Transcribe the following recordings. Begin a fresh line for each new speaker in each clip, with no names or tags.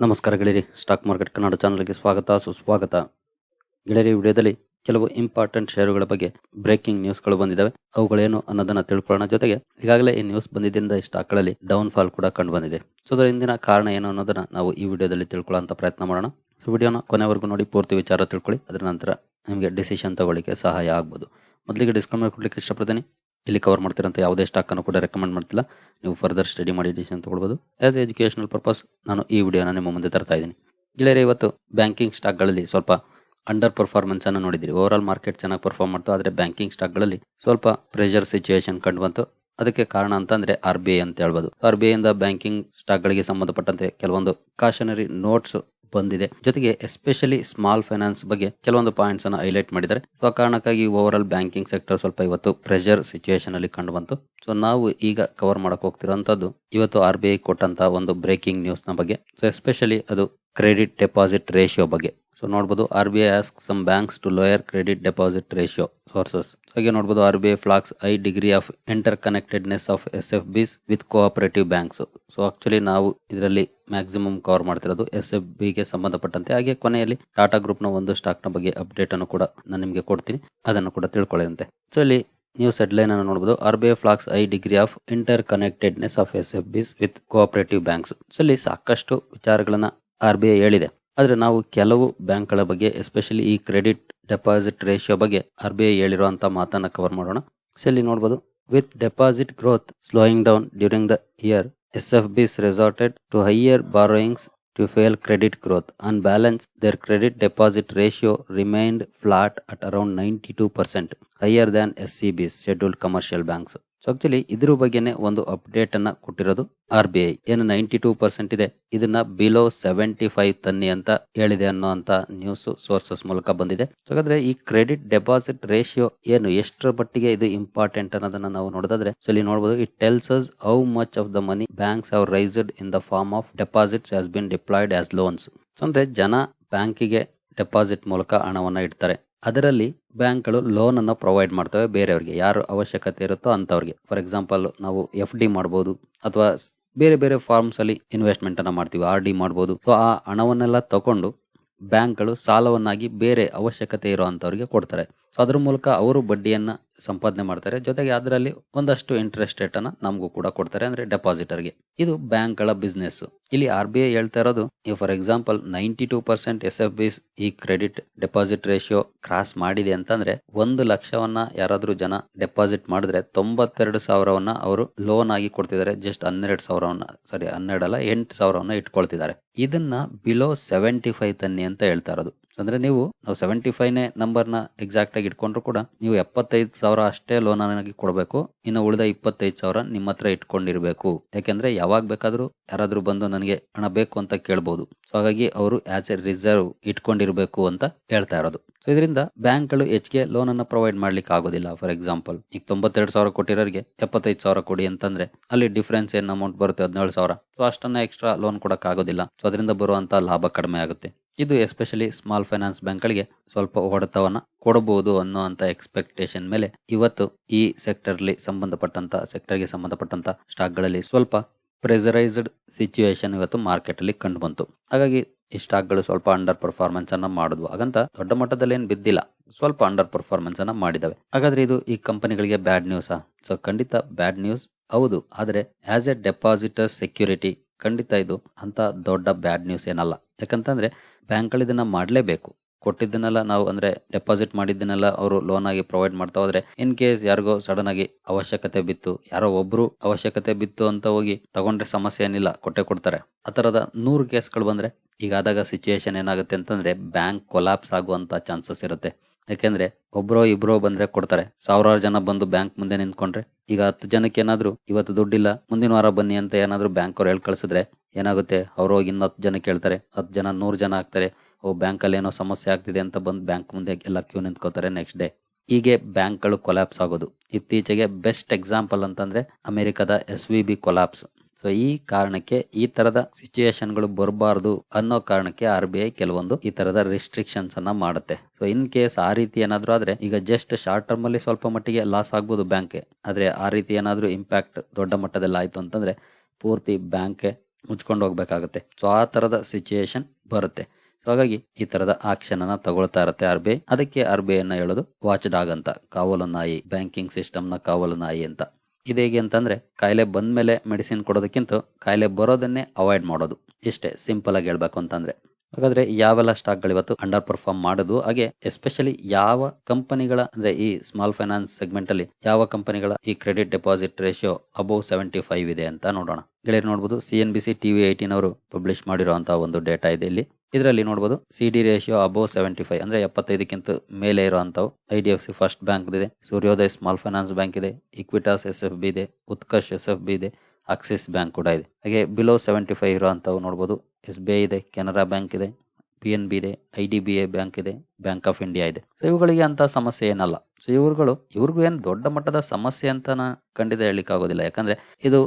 ನಮಸ್ಕಾರ ಗೆಳೆಯರಿ. Stock market Kannada ಚಾನಲ್ಗೆ ಸ್ವಾಗತ, ಸುಸ್ವಾಗತ. ಗೆಳೆಯರಿ ವಿಡಿಯೋದಲ್ಲಿ ಕೆಲವು ಇಂಪಾರ್ಟೆಂಟ್ ಷೇರುಗಳ ಬಗ್ಗೆ ಬ್ರೇಕಿಂಗ್ ನ್ಯೂಸ್ಗಳು ಬಂದಿದ್ದಾವೆ ಅವುಗಳೇನು ಅನ್ನೋದನ್ನ ತಿಳ್ಕೊಳ್ಳೋಣ. ಜೊತೆಗೆ ಈಗಾಗಲೇ ಈ ನ್ಯೂಸ್ ಬಂದಿದ್ದರಿಂದ ಈ ಸ್ಟಾಕ್ಗಳಲ್ಲಿ ಡೌನ್ ಫಾಲ್ ಕೂಡ ಕಂಡು ಬಂದಿದೆ ಸೊ ಅದರ ಹಿಂದಿನ ಕಾರಣ ಏನು ಅನ್ನೋದನ್ನ ನಾವು ಈ ವಿಡಿಯೋದಲ್ಲಿ ತಿಳ್ಕೊಳ್ಳೋ ಪ್ರಯತ್ನ ಮಾಡೋಣ. ಸೊ ವಿಡಿಯೋನ ಕೊನೆವರೆಗೂ ನೋಡಿ, ಪೂರ್ತಿ ವಿಚಾರ ತಿಳ್ಕೊಳ್ಳಿ. ಅದರ ನಂತರ ನಿಮಗೆ ಡಿಸಿಷನ್ ತಗೊಳ್ಳಿಕ್ಕೆ ಸಹಾಯ ಆಗ್ಬೋದು. ಮೊದಲಿಗೆ ಡಿಸ್ಕೌಂಟ್ ಕೊಡ್ಲಿಕ್ಕೆ ಇಷ್ಟಪಡ್ತೀನಿ. ಇಲ್ಲಿ ಕವರ್ ಮಾಡ್ತಿರೋಂಥ ಯಾವುದೇ ಸ್ಟಾಕ್ ಅನ್ನು ಕೂಡ ರೆಕಮೆಂಡ್ ಮಾಡ್ತಿಲ್ಲ. ನೀವು ಫರ್ದರ್ ಸ್ಟಡಿ ಮಾಡಿ ಡಿಸಿಷನ್ ತಗೊಳ್ಬೋದು. ಆಸ್ ಎಜುಕೇಶನಲ್ ಪರ್ಪಸ್ ನಾನು ಈ ವಿಡಿಯೋನ ನಿಮ್ಮ ಮುಂದೆ ತರ್ತಾ ಇದ್ದೀನಿ. ಗೆಳೆಯರೆ, ಇವತ್ತು ಬ್ಯಾಂಕಿಂಗ್ ಸ್ಟಾಕ್ಗಳಲ್ಲಿ ಸ್ವಲ್ಪ ಅಂಡರ್ ಪರ್ಫಾರ್ಮೆನ್ಸ್ ಅನ್ನು ನೋಡಿದ್ರಿ ಓವರ್ ಆಲ್ ಮಾರ್ಕೆಟ್ ಚೆನ್ನಾಗಿ ಪರ್ಫಾರ್ಮ್ ಮಾಡ್ತು, ಆದರೆ ಬ್ಯಾಂಕಿಂಗ್ ಸ್ಟಾಕ್ಗಳಲ್ಲಿ ಸ್ವಲ್ಪ ಪ್ರೆಷರ್ ಸಿಚುವೇಶನ್ ಕಂಡು ಬಂತು. ಅದಕ್ಕೆ ಕಾರಣ ಅಂತಂದ್ರೆ ಆರ್ ಬಿ ಐ ಅಂತ ಹೇಳ್ಬೋದು. ಆರ್ ಬಿ ಐಯಿಂದ ಬ್ಯಾಂಕಿಂಗ್ ಸ್ಟಾಕ್ಗಳಿಗೆ ಸಂಬಂಧಪಟ್ಟಂತೆ ಕೆಲವೊಂದು ಕಾಷನರಿ ನೋಟ್ಸ್ ಬಂದಿದೆ. ಜೊತೆಗೆ ಎಸ್ಪೆಷಲಿ ಸ್ಮಾಲ್ ಫೈನಾನ್ಸ್ ಬಗ್ಗೆ ಕೆಲವೊಂದು ಪಾಯಿಂಟ್ಸ್ ಅನ್ನು ಹೈಲೈಟ್ ಮಾಡಿದ್ದಾರೆ. ಸೊ ಆ ಕಾರಣಕ್ಕಾಗಿ ಓವರ್ ಆಲ್ ಬ್ಯಾಂಕಿಂಗ್ ಸೆಕ್ಟರ್ ಸ್ವಲ್ಪ ಇವತ್ತು ಪ್ರೆಷರ್ ಸಿಚುವೇಶನ್ ಅಲ್ಲಿ ಕಂಡು ಬಂತು. ಸೊ ನಾವು ಈಗ ಕವರ್ ಮಾಡಕ್ ಹೋಗ್ತಿರೋಂಥದ್ದು ಇವತ್ತು ಆರ್ ಬಿ ಐ ಕೊಟ್ಟಂತ ಒಂದು ಬ್ರೇಕಿಂಗ್ ನ್ಯೂಸ್ನ ಬಗ್ಗೆ. ಸೊ ಎಸ್ಪೆಷಲಿ ಅದು ಕ್ರೆಡಿಟ್ ಡೆಪಾಸಿಟ್ ರೇಷಿಯೋ ಬಗ್ಗೆ. ಸೊ ನೋಡ್ಬೋದು R B I ask some banks to lower credit deposit ratio sources ಹಾಗೆ ನೋಡ್ಬೋದು R B I flags high degree of interconnectedness of S F Bs with cooperative banks so actually ನಾವು ಇದರಲ್ಲಿ maximum cover ಮಾಡ್ತಿರೋದು S F ಬಿಗೆ ಸಂಬಂಧಪಟ್ಟಂತೆ. ಹಾಗೆ ಕೊನೆಯಲ್ಲಿ ಟಾಟಾ ಗ್ರೂಪ್ನ ಒಂದು ಸ್ಟಾಕ್ನ ಬಗ್ಗೆ ಅಪ್ಡೇಟ್ ಅನ್ನು ಕೂಡ ನಾನು ನಿಮಗೆ ಕೊಡ್ತೀನಿ. ಅದನ್ನು ಕೂಡ ತಿಳ್ಕೊಳ್ಳಿದಂತೆ ಸೊ ಇಲ್ಲಿ ನ್ಯೂಸ್ ಹೆಡ್ಲೈನ್ ಅನ್ನು ನೋಡಬಹುದು R B I flags high degree of interconnectedness of S F Bs with cooperative banks so ಇಲ್ಲಿ ಸಾಕಷ್ಟು ವಿಚಾರಗಳನ್ನ ಆರ್ ಬಿ ಐ ಹೇಳಿದೆ. ಆದರೆ ನಾವು ಕೆಲವು ಬ್ಯಾಂಕ್ಗಳ ಬಗ್ಗೆ, ಎಸ್ಪೆಷಲಿ ಈ ಕ್ರೆಡಿಟ್ ಡೆಪಾಸಿಟ್ ರೇಷಿಯೋ ಬಗ್ಗೆ ಆರ್ ಬಿ ಐ ಹೇಳಿರುವಂತ ಮಾತನ್ನ ಕವರ್ ಮಾಡೋಣ. ಸೊ ಇಲ್ಲಿ ನೋಡಬಹುದು with deposit growth slowing down during the year S F Bs resorted to higher borrowings to fail credit growth on balance their credit deposit ratio their flat at around ninety two at around 92%, higher than SCB's scheduled commercial banks. So actually ಇದ್ರ ಬಗ್ಗೆನೆ ಒಂದು update ಅನ್ನ ಕೊಟ್ಟಿರೋದು R B I ಏನು ninety two percent ಇದೆ. ಇದನ್ನ below seventy five ತನ್ನಿ ಅಂತ ಹೇಳಿದೆ ಅನ್ನೋ ಅಂತ ನ್ಯೂಸ್ ಸೋರ್ಸಸ್ ಮೂಲಕ ಬಂದಿದೆ. ಸೊ ಹಾಗಾದ್ರೆ ಈ ಕ್ರೆಡಿಟ್ ಡೆಪಾಸಿಟ್ ರೇಷಿಯೋ ಏನು ಎಷ್ಟರ ಮಟ್ಟಿಗೆ ಇದು ಇಂಪಾರ್ಟೆಂಟ್ ಅನ್ನೋದನ್ನ ನಾವು ನೋಡೋದಾದ್ರೆ ಸೊ ಇಲ್ಲಿ ನೋಡಬಹುದು it tells us how much of the money banks have raised in the form of deposits has been deployed as loans ಅಂದ್ರೆ ಜನ ಬ್ಯಾಂಕಿಗೆ ಡೆಪಾಸಿಟ್ ಮೂಲಕ ಹಣವನ್ನ ಇಡ್ತಾರೆ. ಅದರಲ್ಲಿ ಬ್ಯಾಂಕ್ಗಳು ಲೋನ್ ಅನ್ನು ಪ್ರೊವೈಡ್ ಮಾಡ್ತವೆ ಬೇರೆಯವ್ರಿಗೆ. ಯಾರು ಅವಶ್ಯಕತೆ ಇರುತ್ತೋ ಅಂಥವ್ರಿಗೆ. ಫಾರ್ ಎಕ್ಸಾಂಪಲ್, ನಾವು ಎಫ್ ಡಿ ಮಾಡ್ಬೋದು ಅಥವಾ ಬೇರೆ ಬೇರೆ ಫಾರ್ಮ್ಸ್ ಅಲ್ಲಿ ಇನ್ವೆಸ್ಟ್ಮೆಂಟ್ ಅನ್ನ ಮಾಡ್ತೀವಿ, ಆರ್ ಡಿ ಮಾಡ್ಬೋದು. ಸೊ, ಆ ಹಣವನ್ನೆಲ್ಲ ತಗೊಂಡು ಬ್ಯಾಂಕ್ಗಳು ಸಾಲವನ್ನಾಗಿ ಬೇರೆ ಅವಶ್ಯಕತೆ ಇರೋ ಅಂಥವ್ರಿಗೆ ಕೊಡ್ತಾರೆ. ಸೊ ಅದ್ರ ಮೂಲಕ ಅವರು ಬಡ್ಡಿಯನ್ನು ಸಂಪಾದನೆ ಮಾಡ್ತಾರೆ. ಜೊತೆಗೆ ಅದರಲ್ಲಿ ಒಂದಷ್ಟು ಇಂಟ್ರೆಸ್ಟ್ ರೇಟ್ ಅನ್ನ ನಮಗೂ ಕೂಡ ಕೊಡ್ತಾರೆ ಅಂದ್ರೆ ಡೆಪಾಸಿಟರ್ಗೆ ಇದು ಬ್ಯಾಂಕ್ಗಳ ಬಿಸ್ನೆಸ್ಸು ಇಲ್ಲಿ ಆರ್ ಬಿ ಐ ಹೇಳ್ತಾ ಇರೋದು for example ninety two percent S F Bs ಈ ಕ್ರೆಡಿಟ್ ಡೆಪಾಸಿಟ್ ರೇಷಿಯೋ ಕ್ರಾಸ್ ಮಾಡಿದೆ ಅಂತಂದ್ರೆ ಒಂದು ಲಕ್ಷವನ್ನ ಯಾರಾದರೂ ಜನ ಡೆಪಾಸಿಟ್ ಮಾಡಿದ್ರೆ ತೊಂಬತ್ತೆರಡು ಸಾವಿರವನ್ನ ಅವರು ಲೋನ್ ಆಗಿ ಕೊಡ್ತಿದ್ದಾರೆ. ಜಸ್ಟ್ ಹನ್ನೆರಡು ಸಾವಿರವನ್ನ ಸಾರಿ ಹನ್ನೆರಡಲ್ಲ ಎಂಟು ಸಾವಿರವನ್ನ ಇಟ್ಕೊಳ್ತಿದ್ದಾರೆ. ಇದನ್ನ ಬಿಲೋ ಸೆವೆಂಟಿ ಫೈವ್ ತನ್ನಿ ಅಂತ ಹೇಳ್ತಾ ಇರೋದು. ಅಂದ್ರೆ ನೀವು ನಾವು ಸೆವೆಂಟಿ ಫೈವ್ನೇ ನಂಬರ್ನ ಎಕ್ಸಾಕ್ಟಾಗಿ ಇಟ್ಕೊಂಡ್ರು ಕೂಡ ನೀವು ಎಪ್ಪತ್ತೈದು ಸಾವಿರ ಅಷ್ಟೇ ಲೋನ್ ಆಗಿ ಕೊಡಬೇಕು. ಇನ್ನು ಉಳಿದ ಇಪ್ಪತ್ತೈದು ಸಾವಿರ ನಿಮ್ಮ ಹತ್ರ ಇಟ್ಕೊಂಡಿರಬೇಕು. ಯಾಕೆಂದ್ರೆ ಯಾವಾಗ ಬೇಕಾದರೂ ಯಾರಾದರೂ ಬಂದು ನನಗೆ ಹಣ ಬೇಕು ಅಂತ ಕೇಳಬಹುದು ಸೊ ಹಾಗಾಗಿ ಅವರು ಆಸ್ ಎ ರಿಸರ್ವ್ ಇಟ್ಕೊಂಡಿರಬೇಕು ಅಂತ ಹೇಳ್ತಾ ಇರೋದು. ಸೊ ಇದರಿಂದ ಬ್ಯಾಂಕ್ಗಳು ಹೆಚ್ಚಿಗೆ ಲೋನ್ ಪ್ರೊವೈಡ್ ಮಾಡ್ಲಿಕ್ಕೆ ಆಗೋದಿಲ್ಲ. ಫಾರ್ ಎಕ್ಸಾಂಪಲ್ ಈಗ ತೊಂಬತ್ತೆರಡು ಸಾವಿರ ಕೊಟ್ಟಿರೋರಿಗೆ ಎಪ್ಪತ್ತೈದು ಸಾವಿರ ಕೊಡಿ ಅಂತಂದ್ರೆ ಅಲ್ಲಿ ಡಿಫ್ರೆನ್ಸ್ ಏನು ಅಮೌಂಟ್ ಬರುತ್ತೆ? ಹದಿನೇಳು ಸಾವಿರ. ಸೊ ಅಷ್ಟನ್ನ ಎಕ್ಸ್ಟ್ರಾ ಲೋನ್ ಕೊಡೋಕ್ಕಾಗೋದಿಲ್ಲ. ಸೊ ಅದರಿಂದ ಬರುವಂತ ಲಾಭ ಕಡಿಮೆ ಆಗುತ್ತೆ. ಇದು ಎಸ್ಪೆಷಲಿ ಸ್ಮಾಲ್ ಫೈನಾನ್ಸ್ ಬ್ಯಾಂಕ್ಗಳಿಗೆ ಸ್ವಲ್ಪ ಹೊಡೆತವನ್ನು ಕೊಡಬಹುದು ಅನ್ನುವಂತ ಎಕ್ಸ್ಪೆಕ್ಟೇಷನ್ ಮೇಲೆ ಇವತ್ತು ಈ ಸೆಕ್ಟರ್ಲಿ ಸಂಬಂಧಪಟ್ಟಂತ ಸೆಕ್ಟರ್ಗೆ ಸಂಬಂಧಪಟ್ಟಂತ ಸ್ಟಾಕ್ಗಳಲ್ಲಿ ಸ್ವಲ್ಪ ಪ್ರೆಸರೈಸ್ಡ್ ಸಿಚುವೇಶನ್ ಇವತ್ತು ಮಾರ್ಕೆಟಲ್ಲಿ ಕಂಡು ಬಂತು ಹಾಗಾಗಿ ಈ ಸ್ಟಾಕ್ಗಳು ಸ್ವಲ್ಪ ಅಂಡರ್ ಪರ್ಫಾರ್ಮೆನ್ಸ್ ಅನ್ನ ಮಾಡಿದ್ವು. ಹಾಗಂತ ದೊಡ್ಡ ಮಟ್ಟದಲ್ಲಿ ಏನು ಬಿದ್ದಿಲ್ಲ. ಸ್ವಲ್ಪ ಅಂಡರ್ ಪರ್ಫಾರ್ಮೆನ್ಸ್ ಅನ್ನ ಮಾಡಿದವೆ. ಹಾಗಾದ್ರೆ ಇದು ಈ ಕಂಪನಿಗಳಿಗೆ ಬ್ಯಾಡ್ ನ್ಯೂಸಾ ಸೊ ಖಂಡಿತ ಬ್ಯಾಡ್ ನ್ಯೂಸ್ ಹೌದು. ಆದರೆ ಆಸ್ ಎ ಡೆಪಾಸಿಟರ್ ಸೆಕ್ಯೂರಿಟಿ ಖಂಡಿತ ಇದು ಅಂತ ದೊಡ್ಡ ಬ್ಯಾಡ್ ನ್ಯೂಸ್ ಏನಲ್ಲ. ಯಾಕಂತಂದ್ರೆ ಬ್ಯಾಂಕ್ಗಳು ಇದನ್ನ ಮಾಡಲೇಬೇಕು. ಕೊಟ್ಟಿದ್ದನ್ನೆಲ್ಲ ನಾವು ಅಂದ್ರೆ ಡೆಪಾಸಿಟ್ ಮಾಡಿದ್ದನ್ನೆಲ್ಲ ಅವರು ಲೋನ್ ಆಗಿ ಪ್ರೊವೈಡ್ ಮಾಡ್ತಾ ಹೋದ್ರೆ ಇನ್ ಕೇಸ್ ಯಾರಿಗೋ ಸಡನ್ ಆಗಿ ಅವಶ್ಯಕತೆ ಬಿತ್ತು, ಯಾರೋ ಒಬ್ರು ಅವಶ್ಯಕತೆ ಬಿತ್ತು ಅಂತ ಹೋಗಿ ತಗೊಂಡ್ರೆ ಸಮಸ್ಯೆ ಏನಿಲ್ಲ, ಕೊಟ್ಟೆ ಕೊಡ್ತಾರೆ. ಆ ಥರದ ನೂರು ಕೇಸ್ಗಳು ಬಂದ್ರೆ ಈಗಾದಾಗ ಸಿಚುಯೇಷನ್ ಏನಾಗುತ್ತೆ ಅಂತಂದ್ರೆ ಬ್ಯಾಂಕ್ ಕೊಲಾಪ್ಸ್ ಆಗುವಂತ ಚಾನ್ಸಸ್ ಇರುತ್ತೆ. ಯಾಕೆಂದ್ರೆ ಒಬ್ರೋ ಇಬ್ರೋ ಬಂದ್ರೆ ಕೊಡ್ತಾರೆ. ಸಾವಿರಾರು ಜನ ಬಂದು ಬ್ಯಾಂಕ್ ಮುಂದೆ ನಿಂತ್ಕೊಂಡ್ರೆ ಈಗ ಹತ್ತು ಜನಕ್ಕೆ ಏನಾದ್ರು ಇವತ್ತು ದುಡ್ಡಿಲ್ಲ, ಮುಂದಿನ ವಾರ ಬನ್ನಿ ಅಂತ ಏನಾದ್ರು ಬ್ಯಾಂಕ್ ಅವ್ರು ಹೇಳಿ ಕಳ್ಸಿದ್ರೆ ಏನಾಗುತ್ತೆ? ಅವ್ರು ಹೋಗಿ ಇನ್ನು ಹತ್ತು ಜನ ಕೇಳ್ತಾರೆ. ಹತ್ತು ಜನ ನೂರು ಜನ ಆಗ್ತಾರೆ. ಓ ಬ್ಯಾಂಕ್ ಅಲ್ಲಿ ಏನೋ ಸಮಸ್ಯೆ ಆಗ್ತಿದೆ ಅಂತ ಬಂದು ಬ್ಯಾಂಕ್ ಮುಂದೆ ಎಲ್ಲ ಕ್ಯೂ ನಿಂತ್ಕೋತಾರೆ ನೆಕ್ಸ್ಟ್ ಡೇ ಹೀಗೆ ಬ್ಯಾಂಕ್ಗಳು ಕೊಲಾಪ್ಸ್ ಆಗೋದು. ಇತ್ತೀಚೆಗೆ ಬೆಸ್ಟ್ ಎಕ್ಸಾಂಪಲ್ ಅಂತಂದ್ರೆ ಅಮೆರಿಕದ S V B collapse so ಈ ಕಾರಣಕ್ಕೆ ಈ ತರದ ಸಿಚುಯೇಷನ್ಗಳು ಬರಬಾರ್ದು ಅನ್ನೋ ಕಾರಣಕ್ಕೆ ಆರ್ ಬಿ ಐ ಕೆಲವೊಂದು ಈ ತರದ ರಿಸ್ಟ್ರಿಕ್ಷನ್ಸ್ ಅನ್ನ ಮಾಡುತ್ತೆ. ಸೊ ಇನ್ ಕೇಸ್ ಆ ರೀತಿ ಏನಾದ್ರೂ ಆದ್ರೆ, ಈಗ ಜಸ್ಟ್ ಶಾರ್ಟ್ ಟರ್ಮ್ ಅಲ್ಲಿ ಸ್ವಲ್ಪ ಮಟ್ಟಿಗೆ ಲಾಸ್ ಆಗ್ಬೋದು ಬ್ಯಾಂಕ್ ಆದ್ರೆ ಆ ರೀತಿ ಏನಾದ್ರೂ ಇಂಪ್ಯಾಕ್ಟ್ ದೊಡ್ಡ ಮಟ್ಟದಲ್ಲಿ ಆಯ್ತು ಅಂತಂದ್ರೆ, ಪೂರ್ತಿ ಬ್ಯಾಂಕ್ ಮುಚ್ಕೊಂಡು ಹೋಗ್ಬೇಕಾಗುತ್ತೆ. ಸೊ ಆ ತರದ ಸಿಚುಯೇಷನ್ ಬರುತ್ತೆ. ಸೊ ಹಾಗಾಗಿ ಈ ತರದ ಆಕ್ಷನ್ ಅನ್ನ ತಗೊಳ್ತಾ ಇರುತ್ತೆ ಆರ್ ಬಿ ಐ ಅದಕ್ಕೆ ಆರ್ ಬಿ ಐ ಅನ್ನ ಹೇಳೋದು ವಾಚ್ ಡಾಗ್ ಅಂತ ಕಾವಲು ನಾಯಿ ಬ್ಯಾಂಕಿಂಗ್ ಸಿಸ್ಟಮ್ನ ಕಾವಲು ನಾಯಿ ಅಂತ. ಇದು ಹೇಗೆ ಅಂತಂದ್ರೆ ಕಾಯಿಲೆ ಬಂದ್ಮೇಲೆ ಮೆಡಿಸಿನ್ ಕೊಡೋದಕ್ಕಿಂತ ಕಾಯಿಲೆ ಬರೋದನ್ನೇ ಅವಾಯ್ಡ್ ಮಾಡೋದು. ಇಷ್ಟೇ ಸಿಂಪಲ್ ಆಗಿ ಹೇಳ್ಬೇಕು ಅಂತಂದ್ರೆ. ಹಾಗಾದ್ರೆ ಯಾವೆಲ್ಲ ಸ್ಟಾಕ್ಗಳು ಇವತ್ತು ಅಂಡರ್ ಪರ್ಫಾರ್ಮ್ ಮಾಡುದು, ಹಾಗೆ ಎಸ್ಪೆಷಲಿ ಯಾವ ಕಂಪನಿಗಳ, ಅಂದ್ರೆ ಈ ಸ್ಮಾಲ್ ಫೈನಾನ್ಸ್ ಸೆಗ್ಮೆಂಟ್ ಅಲ್ಲಿ ಯಾವ ಕಂಪನಿಗಳ ಈ credit deposit ratio above seventy five ಇದೆ ಅಂತ ನೋಡೋಣ. ಗೆಳೆಯರು ನೋಡಬಹುದು C N B C TV eighteen ಅವರು ಪಬ್ಲಿಷ್ ಮಾಡಿರುವಂತಹ ಒಂದು ಡೇಟಾ ಇದೆ ಇಲ್ಲಿ. ಇದರಲ್ಲಿ ನೋಡಬಹುದು C D ratio above seventy five, ಅಂದ್ರೆ ಎಪ್ಪತ್ತೈದಕ್ಕಿಂತ ಮೇಲೆ ಇರುವಂತವು I D F C first bank ಇದೆ ಸೂರ್ಯೋದಯ ಸ್ಮಾಲ್ ಫೈನಾನ್ಸ್ ಬ್ಯಾಂಕ್ ಇದೆ ಇಕ್ವಿಟಾಸ್ ಎಸ್ ಎಫ್ ಬಿ ಇದೆ, ಉತ್ಕರ್ಷ್ ಎಸ್ ಎಫ್ ಬಿ ಇದೆ ಆಕ್ಸಿಸ್ ಬ್ಯಾಂಕ್ ಕೂಡ ಇದೆ. ಹಾಗೆ ಬಿಲೋ ಸೆವೆಂಟಿ ಫೈವ್ ಇರುವಂತವು ನೋಡಬಹುದು ಎಸ್ ಬಿ ಐ ಇದೆ ಕೆನರಾ ಬ್ಯಾಂಕ್ ಇದೆ ಪಿ ಎನ್ ಬಿ ಇದೆ I D B I bank ಇದೆ ಬ್ಯಾಂಕ್ ಆಫ್ ಇಂಡಿಯಾ ಇದೆ. ಸೊ ಇವುಗಳಿಗೆ ಅಂತ ಸಮಸ್ಯೆ ಏನಲ್ಲ. ಸೊ ಇವರುಗಳು, ಇವ್ರಿಗೂ ಏನು ದೊಡ್ಡ ಮಟ್ಟದ ಸಮಸ್ಯೆ ಅಂತ ಖಂಡಿತ ಹೇಳಲಿಕ್ಕೆ ಆಗೋದಿಲ್ಲ ಯಾಕಂದ್ರೆ ಇದು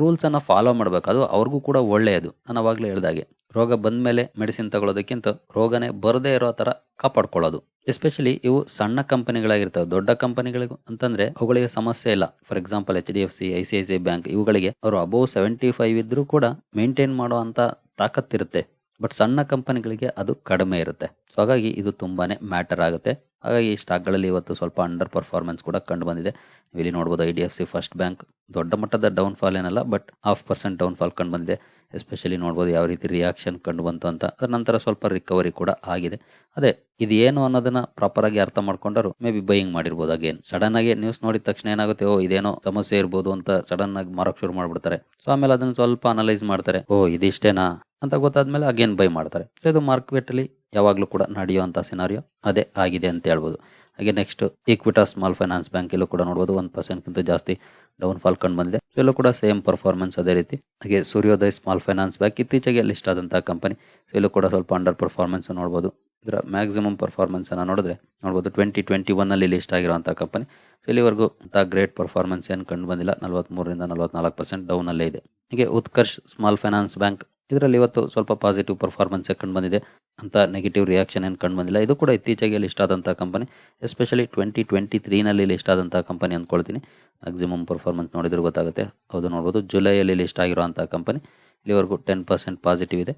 ರೂಲ್ಸ್ ಅನ್ನ ಫಾಲೋ ಮಾಡಬೇಕು. ಅದು ಅವ್ರಿಗೂ ಕೂಡ ಒಳ್ಳೆಯದು. ನಾನು ಅವಾಗಲೇ ಹೇಳ್ದಾಗೆ ರೋಗ ಬಂದ ಮೇಲೆ ಮೆಡಿಸಿನ್ ತಗೊಳ್ಳೋದಕ್ಕಿಂತ ರೋಗನೇ ಬರದೇ ಇರೋ ಥರ ಕಾಪಾಡ್ಕೊಳ್ಳೋದು. ಎಸ್ಪೆಷಲಿ ಇವು ಸಣ್ಣ ಕಂಪನಿಗಳಾಗಿರ್ತವೆ. ದೊಡ್ಡ ಕಂಪನಿಗಳಿಗೂ ಅಂತಂದ್ರೆ ಅವುಗಳಿಗೆ ಸಮಸ್ಯೆ ಇಲ್ಲ. For example H D F C I C I C bank ಇವುಗಳಿಗೆ ಅವರು ಅಬೋವ್ ಸೆವೆಂಟಿ ಫೈವ್ ಇದ್ರೂ ಕೂಡ ಮೇಂಟೈನ್ ಮಾಡೋ ಅಂತ ತಾಕತ್ತಿರುತ್ತೆ. ಬಟ್ ಸಣ್ಣ ಕಂಪನಿಗಳಿಗೆ ಅದು ಕಡಿಮೆ ಇರುತ್ತೆ. ಸೊ ಹಾಗಾಗಿ ಇದು ತುಂಬಾನೇ ಮ್ಯಾಟರ್ ಆಗುತ್ತೆ. ಹಾಗಾಗಿ ಈ ಸ್ಟಾಕ್ಗಳಲ್ಲಿ ಇವತ್ತು ಸ್ವಲ್ಪ ಅಂಡರ್ ಪರ್ಫಾರ್ಮೆನ್ಸ್ ಕೂಡ ಕಂಡು ಬಂದಿದೆ. ಇಲ್ಲಿ ನೋಡ್ಬೋದು I D F C, first bank, ದೊಡ್ಡ ಮಟ್ಟದ ಡೌನ್ ಫಾಲ್ ಏನಲ್ಲ, but half percent downfall ಕಂಡು ಬಂದಿದೆ. ಎಸ್ಪೆಷಲಿ ನೋಡ್ಬೋದು ಯಾವ ರೀತಿ ರಿಯಾಕ್ಷನ್ ಕಂಡು ಬಂತು ಅಂತ. ಅದರ ನಂತರ ಸ್ವಲ್ಪ ರಿಕವರಿ ಕೂಡ ಆಗಿದೆ. ಅದೇ ಇದು ಏನು ಅನ್ನೋದನ್ನ ಪ್ರಾಪರ್ ಆಗಿ ಅರ್ಥ ಮಾಡ್ಕೊಂಡರು ಮೇ ಬಿ ಬೈಯಿಂಗ್ ಮಾಡಿರ್ಬೋದು ಅಗೇನ್ ಸಡನ್ ಆಗಿ ನ್ಯೂಸ್ ನೋಡಿದ ತಕ್ಷಣ ಏನಾಗುತ್ತೆ? ಓ, ಇದೇನೋ ಸಮಸ್ಯೆ ಇರ್ಬೋದು ಅಂತ ಸಡನ್ ಆಗಿ ಮಾರಕ್ ಶುರು ಮಾಡ್ಬಿಡ್ತಾರೆ. ಸೊ ಆಮೇಲೆ ಅದನ್ನ ಸ್ವಲ್ಪ ಅನಲೈಸ್ ಮಾಡ್ತಾರೆ. ಓ, ಇದಿಷ್ಟೇನಾ? ಅಂತ ಗೊತ್ತಾದ್ಮೇಲೆ ಅಗೇನ್ ಬೈ ಮಾಡ್ತಾರೆ. ಸೊ ಇದು ಮಾರ್ಕೆಟ್ ಅಲ್ಲಿ ಯಾವಾಗಲೂ ಕೂಡ ನಡೆಯುವಂಥ ಸಿನಾರಿಯೋ ಅದೇ ಆಗಿದೆ ಅಂತ ಹೇಳ್ಬೋದು. ಹಾಗೆ next Equitas small finance bank ಇಲ್ಲೂ ಕೂಡ ನೋಡಬಹುದು ಒಂದು ಪರ್ಸೆಂಟ್ಗಿಂತ ಜಾಸ್ತಿ ಡೌನ್ ಫಾಲ್ ಕಂಡು ಬಂದಿದೆ. ಸೊ ಇಲ್ಲೂ ಕೂಡ ಸೇಮ್ ಪರ್ಫಾರ್ಮೆನ್ಸ್ ಅದೇ ರೀತಿ. ಹಾಗೆ ಸೂರ್ಯೋದಯ ಸ್ಮಾಲ್ ಫೈನಾನ್ಸ್ ಬ್ಯಾಂಕ್ ಇತ್ತೀಚೆಗೆ ಲಿಸ್ಟ್ ಆದಂತಹ ಕಂಪನಿ ಇಲ್ಲೂ ಕೂಡ ಸ್ವಲ್ಪ ಅಂಡರ್ ಪರ್ಫಾರ್ಮೆನ್ಸ್ ನೋಡಬಹುದು ಇದರ ಮ್ಯಾಕ್ಸಿಮಮ್ ಪರ್ಫಾರ್ಮೆನ್ಸ್ ಅನ್ನ ನೋಡಿದ್ರೆ ನೋಡಬಹುದು ಟ್ವೆಂಟಿ ಟ್ವೆಂಟಿ ಒನ್ ಅಲ್ಲಿ ಲಿಸ್ಟ್ ಆಗಿರುವಂಥ ಕಂಪನಿ ಇಲ್ಲಿವರೆಗೂ ಅಂತ ಗ್ರೇಟ್ ಪರ್ಫಾರ್ಮೆನ್ಸ್ ಏನು ಕಂಡು ಬಂದಿಲ್ಲ. ನಲವತ್ಮೂರರಿಂದ ನಲವತ್ನಾಲ್ಕು ಪರ್ಸೆಂಟ್ ಡೌನ್ ಅಲ್ಲೇ ಇದೆ. ಹೀಗೆ ಉತ್ಕರ್ಷ್ ಸ್ಮಾಲ್ ಫೈನಾನ್ಸ್ ಬ್ಯಾಂಕ್ ಇದರಲ್ಲಿ ಇವತ್ತು ಸ್ವಲ್ಪ ಪಾಸಿಟಿವ್ ಪರ್ಫಾರ್ಮೆನ್ಸ್ ಕಂಡು ಬಂದಿದೆ. ಅಂತ ನೆಗೆಟಿವ್ ರಿಯಾಕ್ಷನ್ ಏನು ಕಂಡು ಬಂದಿಲ್ಲ. ಇದು ಕೂಡ ಇತ್ತೀಚೆಗೆ ಲಿಸ್ಟ್ ಆದಂಥ ಕಂಪನಿ ಎಸ್ಪೆಷಲಿ ಟ್ವೆಂಟಿ ಟ್ವೆಂಟಿ ತ್ರೀನಲ್ಲಿ ಲಿಸ್ಟ್ ಆದಂಥ ಕಂಪನಿ ಅಂದ್ಕೊಳ್ತೀನಿ. ಮ್ಯಾಕ್ಸಿಮಮ್ ಪರ್ಫಾರ್ಮೆನ್ಸ್ ನೋಡಿದ್ರೆ ಗೊತ್ತಾಗುತ್ತೆ. ಹೌದು, ನೋಡ್ಬೋದು. ಜುಲೈಯಲ್ಲಿ ಲಿಸ್ಟ್ ಆಗಿರುವಂಥ ಕಂಪನಿ ಇಲ್ಲಿವರೆಗೂ ಟೆನ್ ಪರ್ಸೆಂಟ್ ಪಾಸಿಟಿವ್ ಇದೆ.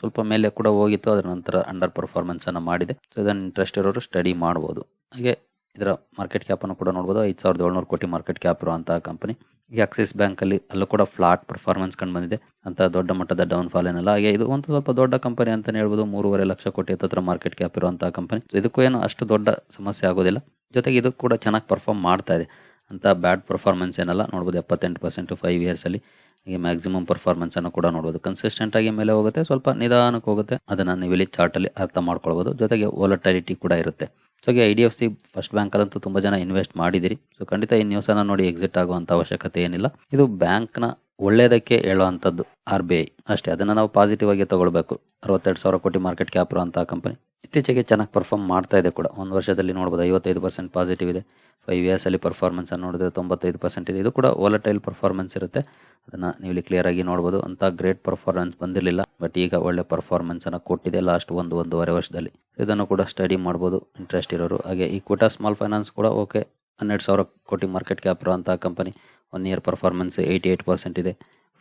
ಸ್ವಲ್ಪ ಮೇಲೆ ಕೂಡ ಹೋಗಿತ್ತು, ಅದರ ನಂತರ ಅಂಡರ್ ಪರ್ಫಾರ್ಮೆನ್ಸನ್ನು ಮಾಡಿದೆ. ಸೊ ಇದನ್ನು ಇಂಟ್ರೆಸ್ಟ್ ಇರೋರು ಸ್ಟಡಿ ಮಾಡ್ಬೋದು. ಹಾಗೆ, ಇದರ ಮಾರ್ಕೆಟ್ ಕ್ಯಾಪನ್ನು ಕೂಡ ನೋಡ್ಬೋದು. ಐದು ಸಾವಿರದ ಏಳ್ನೂರು ಕೋಟಿ ಮಾರ್ಕೆಟ್ ಕ್ಯಾಪ್ ಇರುವಂಥ ಕಂಪನಿ ಈ ಆಕ್ಸಿಸ್ ಬ್ಯಾಂಕಲ್ಲಿ ಅಲ್ಲೂ ಕೂಡ ಫ್ಲಾಟ್ ಪರ್ಫಾರ್ಮೆನ್ಸ್ ಕಂಡು ಬಂದಿದೆ. ಅಂತ ದೊಡ್ಡ ಮಟ್ಟದ ಡೌನ್ ಫಾಲ್ ಏನಲ್ಲ, ಹಾಗೆ ಇದು ಒಂದು ಸ್ವಲ್ಪ ದೊಡ್ಡ ಕಂಪನಿ ಅಂತಲೇ ಹೇಳ್ಬೋದು. ಮೂರುವರೆ ಲಕ್ಷ ಕೋಟಿ ಹತ್ರ ಮಾರ್ಕೆಟ್ ಕ್ಯಾಪ್ ಇರುವಂತಹ ಕಂಪನಿ ಇದಕ್ಕೂ ಏನು ಅಷ್ಟು ದೊಡ್ಡ ಸಮಸ್ಯೆ ಆಗೋದಿಲ್ಲ. ಜೊತೆಗೆ ಇದು ಕೂಡ ಚೆನ್ನಾಗಿ ಪರ್ಫಾರ್ಮ್ ಮಾಡ್ತಾ ಇದೆ. ಅಂತ ಬ್ಯಾಡ್ ಪರ್ಫಾರ್ಮೆನ್ಸ್ ಏನಲ್ಲ, ನೋಡ್ಬೋದು ಎಪ್ಪತ್ತೆಂಟು ಪರ್ಸೆಂಟ್ ಫೈವ್ ಇಯರ್ಸಲ್ಲಿ ಹಾಗೆ ಮ್ಯಾಕ್ಸಿಮಮ್ ಪರ್ಫಾರ್ಮೆನ್ಸ್ ಅನ್ನು ಕೂಡ ನೋಡ್ಬೋದು. ಕನ್ಸಿಸ್ಟೆಂಟ್ ಆಗಿ ಮೇಲೆ ಹೋಗುತ್ತೆ, ಸ್ವಲ್ಪ ನಿಧಾನಕ್ಕೆ ಹೋಗುತ್ತೆ. ಅದನ್ನು ನೀವು ಇಲ್ಲಿ ಚಾರ್ಟಲ್ಲಿ ಅರ್ಥ ಮಾಡ್ಕೊಳ್ಬೋದು. ಜೊತೆಗೆ ವಾಲಟಾಲಿಟಿ ಕೂಡ ಇರುತ್ತೆ. ಸೊ ಹಾಗೆ I D F C first ಬ್ಯಾಂಕಲ್ಲಂತೂ ತುಂಬ ಜನ ಇನ್ವೆಸ್ಟ್ ಮಾಡಿದಿರಿ. ಸೊ ಖಂಡಿತ ಈ ನ್ಯೂಸ್ ಅನ್ನ ನೋಡಿ ಎಕ್ಸಿಟ್ ಆಗುವಂಥ ಅವಶ್ಯಕತೆ ಏನಿಲ್ಲ. ಇದು ಬ್ಯಾಂಕ್ನ ಒಳ್ಳೆಯದಕ್ಕೆ ಹೇಳುವಂಥದ್ದು ಆರ್ ಬಿ ಐ ಅಷ್ಟೇ, ಅದನ್ನು ನಾವು ಪಾಸಿಟಿವ್ ಆಗಿ ತಗೊಳ್ಬೇಕು. ಅರವತ್ತೆರಡು ಸಾವಿರ ಕೋಟಿ ಮಾರ್ಕೆಟ್ ಕ್ಯಾಪ್ ಇರುವಂತಹ ಕಂಪನಿ ಇತ್ತೀಚೆಗೆ ಚೆನ್ನಾಗಿ ಪರ್ಫಾರ್ಮ್ ಮಾಡ್ತಾ ಇದೆ ಕೂಡ. ಒಂದು ವರ್ಷದಲ್ಲಿ ನೋಡ್ಬೋದು ಐವತ್ತೈದು ಪರ್ಸೆಂಟ್ ಪಾಸಿಟಿವ್ ಇದೆ. ಫೈವ್ ಇಯರ್ಸಲ್ಲಿ ಪರ್ಫಾರ್ಮೆನ್ಸ್ ಅನ್ನು ನೋಡಿದ್ರೆ ತೊಂಬತ್ತೈದು ಪರ್ಸೆಂಟ್ ಇದೆ. ಇದು ಕೂಡ ಓಲಟೈಲ್ ಪರ್ಫಾರ್ಮೆನ್ಸ್ ಇರುತ್ತೆ. ಅದನ್ನ ನೀವು ಇಲ್ಲಿ ಕ್ಲಿಯರ್ ಆಗಿ ನೋಡಬಹುದು ಅಂತ ಗ್ರೇಟ್ ಪರ್ಫಾರ್ಮೆನ್ಸ್ ಬಂದಿರಲಿಲ್ಲ. ಬಟ್ ಈಗ ಒಳ್ಳೆ ಪರ್ಫಾರ್ಮೆನ್ಸ್ ಅನ್ನ ಕೊಟ್ಟಿದೆ ಲಾಸ್ಟ್ ಒಂದು, ಒಂದೂವರೆ ವರ್ಷದಲ್ಲಿ. ಇದನ್ನು ಕೂಡ ಸ್ಟಡಿ ಮಾಡಬಹುದು ಇಂಟ್ರೆಸ್ಟ್ ಇರೋರು. ಹಾಗೆ ಈ ಕೋಟಾ ಸ್ಮಾಲ್ ಫೈನಾನ್ಸ್ ಕೂಡ ಓಕೆ ಹನ್ನೆರಡು ಸಾವಿರ ಕೋಟಿ ಮಾರ್ಕೆಟ್ ಕ್ಯಾಪ್ ಇರುವಂತಹ company one year performance eighty eight percent ಇದೆ.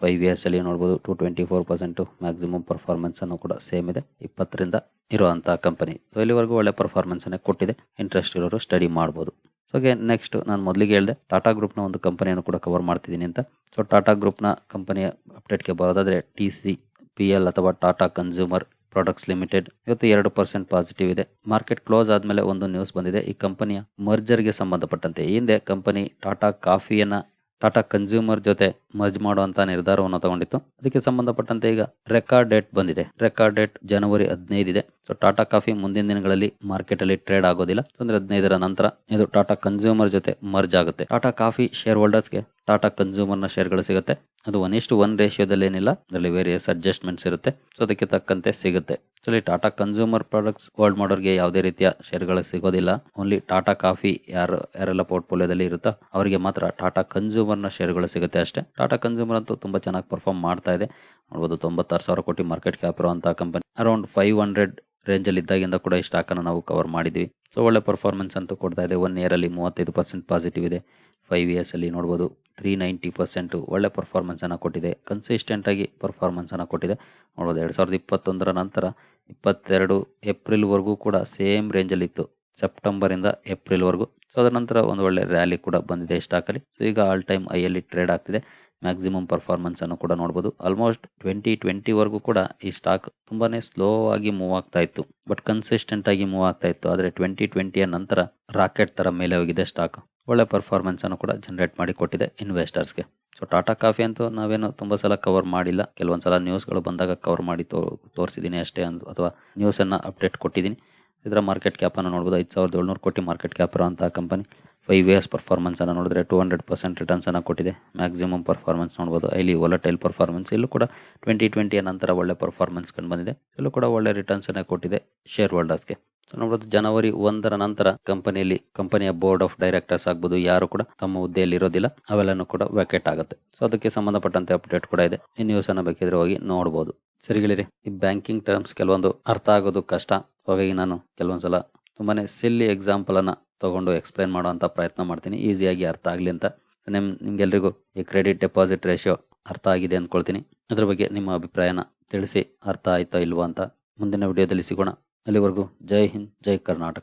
ಫೈವ್ ಇಯರ್ಸ್ ಅಲ್ಲಿ ನೋಡಬಹುದು two twenty four percent maximum performance ಅನ್ನು ಕೂಡ ಸೇಮ್ ಇದೆ. ಇಪ್ಪತ್ತರಿಂದ ಇರುವಂತಹ ಕಂಪನಿ ಇಲ್ಲಿವರೆಗೂ ಒಳ್ಳೆ ಪರ್ಫಾರ್ಮೆನ್ಸ್ ಅನ್ನೇ ಕೊಟ್ಟಿದೆ. ಇಂಟ್ರೆಸ್ಟ್ ಇರೋರು ಸ್ಟಡಿ ಮಾಡಬಹುದು ಅಗೇನ್ ನೆಕ್ಸ್ಟ್ ನಾನು ಮೊದಲಿಗೆ ಹೇಳಿದೆ ಟಾಟಾ ಗ್ರೂಪ್ನ ಒಂದು ಕಂಪನಿಯನ್ನು ಕೂಡ ಕವರ್ ಮಾಡ್ತಿದ್ದೀನಿ ಅಂತ. ಸೊ ಟಾಟಾ ಗ್ರೂಪ್ನ ಕಂಪನಿಯ ಅಪ್ಡೇಟ್ಗೆ ಬರೋದಾದರೆ ಟಿ ಸಿ ಪಿ ಎಲ್ ಅಥವಾ ಟಾಟಾ ಕನ್ಸ್ಯೂಮರ್ ಪ್ರಾಡಕ್ಟ್ಸ್ ಲಿಮಿಟೆಡ್ ಇವತ್ತು ಎರಡು ಪರ್ಸೆಂಟ್ ಪಾಸಿಟಿವ್ ಇದೆ. ಮಾರ್ಕೆಟ್ ಕ್ಲೋಸ್ ಆದಮೇಲೆ ಒಂದು ನ್ಯೂಸ್ ಬಂದಿದೆ. ಈ ಕಂಪನಿಯ ಮರ್ಜರ್ಗೆ ಸಂಬಂಧಪಟ್ಟಂತೆ. ಹಿಂದೆ ಕಂಪನಿ ಟಾಟಾ ಕಾಫಿಯನ್ನ ಟಾಟಾ ಕನ್ಸ್ಯೂಮರ್ ಜೊತೆ ಮರ್ಜ್ ಮಾಡುವಂತ ನಿರ್ಧಾರವನ್ನು ತಗೊಂಡಿತ್ತು. ಅದಕ್ಕೆ ಸಂಬಂಧಪಟ್ಟಂತೆ ಈಗ ರೆಕಾರ್ಡ್ ಡೇಟ್ ಬಂದಿದೆ. ರೆಕಾರ್ಡ್ ಡೇಟ್ ಜನವರಿ ಹದಿನೈದು ಇದೆ. ಸೊ ಟಾಟಾ ಕಾಫಿ ಮುಂದಿನ ದಿನಗಳಲ್ಲಿ ಮಾರ್ಕೆಟ್ ಅಲ್ಲಿ ಟ್ರೇಡ್ ಆಗೋದಿಲ್ಲ. ಅಂದ್ರೆ ಹದಿನೈದರ ನಂತರ ಇದು ಟಾಟಾ ಕನ್ಸ್ಯೂಮರ್ ಜೊತೆ ಮರ್ಜ್ ಆಗುತ್ತೆ. ಟಾಟಾ ಕಾಫಿ ಶೇರ್ ಹೋಲ್ಡರ್ಸ್ಗೆ ಟಾಟಾ ಕನ್ಸ್ಯೂಮರ್ನ ಶೇರ್ಗಳು ಸಿಗುತ್ತೆ. ಅದು ಒನ್ ಇಷ್ಟು ಒನ್ ರೇಷಿಯೋದಲ್ಲಿ ಏನಿಲ್ಲ ಅದರಲ್ಲಿ ವೇರಿಯಸ್ ಅಡ್ಜಸ್ಟ್ಮೆಂಟ್ಸ್ ಇರುತ್ತೆ. ಸೊ ಅದಕ್ಕೆ ತಕ್ಕಂತೆ ಸಿಗುತ್ತೆ. ಇಲ್ಲಿ ಟಾಟಾ ಕನ್ಸ್ಯೂಮರ್ ಪ್ರಾಡಕ್ಟ್ಸ್ ಹೋಲ್ಡ್ ಮಾಡೋರಿಗೆ ಯಾವುದೇ ರೀತಿಯ ಶೇರ್ಗಳು ಸಿಗೋದಿಲ್ಲ. ಓನ್ಲಿ ಟಾಟಾ ಕಾಫಿ ಯಾರು, ಯಾರೆಲ್ಲ ಪೋರ್ಟ್ಫೋಲಿಯೋದಲ್ಲಿ ಇರುತ್ತೋ ಅವರಿಗೆ ಮಾತ್ರ ಟಾಟಾ ಕನ್ಸ್ಯೂಮರ್ನ ಶೇರ್ಗಳು ಸಿಗುತ್ತೆ ಅಷ್ಟೇ. ಟಾಟಾ ಕನ್ಸ್ಯೂಮರ್ ಅಂತೂ ತುಂಬಾ ಚೆನ್ನಾಗಿ ಪರ್ಫಾರ್ಮ್ ಮಾಡ್ತಾ ಇದೆ. ನೋಡಬಹುದು ತೊಂಬತ್ತಾರು ಸಾವಿರ ಕೋಟಿ ಮಾರ್ಕೆಟ್ ಕ್ಯಾಪ್ ಇರುವಂತಹ ಕಂಪನಿ ಅರೌಂಡ್ ಫೈವ್ ಹಂಡ್ರೆಡ್ ರೇಂಜಲ್ಲಿ ಇದ್ದಾಗಿಂದ ಕೂಡ ಈ ಸ್ಟಾಕನ್ನು ನಾವು ಕವರ್ ಮಾಡಿದ್ವಿ ಸೊ ಒಳ್ಳೆ ಪರ್ಫಾರ್ಮೆನ್ಸ್ ಅಂತೂ ಕೊಡ್ತಾ ಇದೆ. ಒನ್ ಇಯರಲ್ಲಿ ಮೂವತ್ತೈದು ಪರ್ಸೆಂಟ್ ಪಾಸಿಟಿವ್ ಇದೆ. ಫೈವ್ ಇಯರ್ಸಲ್ಲಿ ನೋಡ್ಬೋದು ತ್ರೀ ನೈಂಟಿ ಪರ್ಸೆಂಟು ಒಳ್ಳೆ ಪರ್ಫಾರ್ಮೆನ್ಸನ್ನು ಕೊಟ್ಟಿದೆ. ಕನ್ಸಿಸ್ಟೆಂಟಾಗಿ ಪರ್ಫಾರ್ಮೆನ್ಸನ್ನು ಕೊಟ್ಟಿದೆ. ನೋಡ್ಬೋದು ಎರಡು ಸಾವಿರದ ಇಪ್ಪತ್ತೊಂದರ ನಂತರ ಇಪ್ಪತ್ತೆರಡು ಏಪ್ರಿಲ್ವರೆಗೂ ಕೂಡ ಸೇಮ್ ರೇಂಜಲ್ಲಿತ್ತು ಸೆಪ್ಟೆಂಬರಿಂದ ಏಪ್ರಿಲ್ವರೆಗೂ ಸೊ ಅದರ ನಂತರ ಒಂದು ಒಳ್ಳೆ ರ್ಯಾಲಿ ಕೂಡ ಬಂದಿದೆ ಸ್ಟಾಕಲ್ಲಿ ಸೊ ಈಗ ಆಲ್ ಟೈಮ್ ಐಯಲ್ಲಿ ಟ್ರೇಡ್ ಆಗ್ತಿದೆ. ಮ್ಯಾಕ್ಸಿಮಮ್ ಪರ್ಫಾರ್ಮೆನ್ಸ್ ಅನ್ನು ಕೂಡ ನೋಡ್ಬೋದು. ಆಲ್ಮೋಸ್ಟ್ ಟ್ವೆಂಟಿ ಟ್ವೆಂಟಿವರೆಗೂ ಕೂಡ ಈ ಸ್ಟಾಕ್ ತುಂಬಾನೇ ಸ್ಲೋ ಆಗಿ ಮೂವ್ ಆಗ್ತಾ ಇತ್ತು. ಬಟ್ ಕನ್ಸಿಸ್ಟೆಂಟ್ ಆಗಿ ಮೂವ್ ಆಗ್ತಾ ಇತ್ತು. ಆದರೆ ಟ್ವೆಂಟಿ ಟ್ವೆಂಟಿಯ ನಂತರ ರಾಕೆಟ್ ತರ ಮೇಲೆ ಹೋಗಿದೆ ಸ್ಟಾಕ್ ಒಳ್ಳೆ ಪರ್ಫಾರ್ಮೆನ್ಸ್ ಅನ್ನು ಕೂಡ ಜನರೇಟ್ ಮಾಡಿ ಕೊಟ್ಟಿದೆ ಇನ್ವೆಸ್ಟರ್ಸ್ಗೆ ಸೊ ಟಾಟಾ ಕಾಫಿ ಅಂತೂ ನಾವೇನು ತುಂಬ ಸಲ ಕವರ್ ಮಾಡಿಲ್ಲ. ಕೆಲವೊಂದು ಸಲ ನ್ಯೂಸ್ಗಳು ಬಂದಾಗ ಕವರ್ ಮಾಡಿ ತೋ ತೋರಿಸಿದ್ದೀನಿ ಅಷ್ಟೇ ಅಥವಾ ನ್ಯೂಸನ್ನು ಅಪ್ಡೇಟ್ ಕೊಟ್ಟಿದ್ದೀನಿ ಇದರ ಮಾರ್ಕೆಟ್ ಕ್ಯಾಪನ್ನು ನೋಡ್ಬೋದು. ಐದು ಸಾವಿರದ ಏಳ್ನೂರು ಕೋಟಿ ಮಾರ್ಕೆಟ್ ಕ್ಯಾಪ್ ಇರುವಂತಹ ಕಂಪನಿ ಫೈವ್ ಇಯರ್ಸ್ ಪರ್ಫಾರ್ಮೆನ್ಸ್ ಅನ್ನು ನೋಡಿದ್ರೆ ಟೂ ಹಂಡ್ರೆಡ್ ಪರ್ಸೆಂಟ್ ರಿಟರ್ನ್ಸ್ ಅನ್ನು ಕೊಟ್ಟಿದೆ. ಮ್ಯಾಕ್ಸಿಮಮ್ ಪರ್ಫಾರ್ಮೆನ್ಸ್ ನೋಡ್ಬೋದು. ಇಲ್ಲಿ ಒಲಟೈಲ್ ಪರ್ಫಾರ್ಮೆನ್ಸ್ ಇಲ್ಲೂ ಕೂಡ ಟ್ವೆಂಟಿ ಟ್ವೆಂಟಿಯ ನಂತರ ಒಳ್ಳೆ ಪರ್ಫಾರ್ಮೆನ್ಸ್ ಕಂಡು ಬಂದಿದೆ. ಇಲ್ಲೂ ಕೂಡ ಒಳ್ಳೆ ರಿಟರ್ನ್ಸ್ ಅನ್ನು ಕೊಟ್ಟಿದೆ ಶೇರ್ ಹೋಲ್ಡರ್ಸ್ಗೆ ಸೊ ನೋಡೋದು ಜನವರಿ ಒಂದರ ನಂತರ ಕಂಪನಿಯಲ್ಲಿ ಕಂಪನಿಯ ಬೋರ್ಡ್ ಆಫ್ ಡೈರೆಕ್ಟರ್ಸ್ ಆಗ್ಬೋದು. ಯಾರು ಕೂಡ ತಮ್ಮ ಹುದ್ದೆಯಲ್ಲಿ ಇರೋದಿಲ್ಲ. ಅವೆಲ್ಲನೂ ಕೂಡ ವ್ಯಾಕೆಟ್ ಆಗುತ್ತೆ. ಸೊ ಅದಕ್ಕೆ ಸಂಬಂಧಪಟ್ಟಂತೆ ಅಪ್ಡೇಟ್ ಕೂಡ ಇದೆ. ಈ ನ್ಯೂಸ್ ಅನ್ನ ಬೇಕಿದ್ರೆ ಹೋಗಿ ನೋಡಬಹುದು ಸರಿಗಳಿರಿ ಈ ಬ್ಯಾಂಕಿಂಗ್ ಟರ್ಮ್ಸ್ ಕೆಲವೊಂದು ಅರ್ಥ ಆಗೋದು ಕಷ್ಟ. ಹಾಗಾಗಿ ನಾನು ಕೆಲವೊಂದ್ಸಲ ತುಂಬಾನೇ ಸಿಲ್ಲಿ ಎಕ್ಸಾಂಪಲ್ ಅನ್ನ ತಗೊಂಡು ಎಕ್ಸ್ಪ್ಲೈನ್ ಮಾಡೋವಂಥ ಪ್ರಯತ್ನ ಮಾಡ್ತೀನಿ. ಈಸಿಯಾಗಿ ಅರ್ಥ ಆಗಲಿ ಅಂತ. ಸೊ ನಿಮ್ ನಿಮಗೆಲ್ಲರಿಗೂ ಈ ಕ್ರೆಡಿಟ್ ಡೆಪಾಸಿಟ್ ರೇಷಿಯೋ ಅರ್ಥ ಆಗಿದೆ ಅಂದ್ಕೊಳ್ತೀನಿ ಅದ್ರ ಬಗ್ಗೆ ನಿಮ್ಮ ಅಭಿಪ್ರಾಯನ ತಿಳಿಸಿ ಅರ್ಥ ಆಯ್ತಾ ಇಲ್ವಾ ಅಂತ ಮುಂದಿನ ವಿಡಿಯೋದಲ್ಲಿ ಸಿಗೋಣ. ಅಲ್ಲಿವರೆಗೂ ಜೈ ಹಿಂದ್, ಜೈ ಕರ್ನಾಟಕ.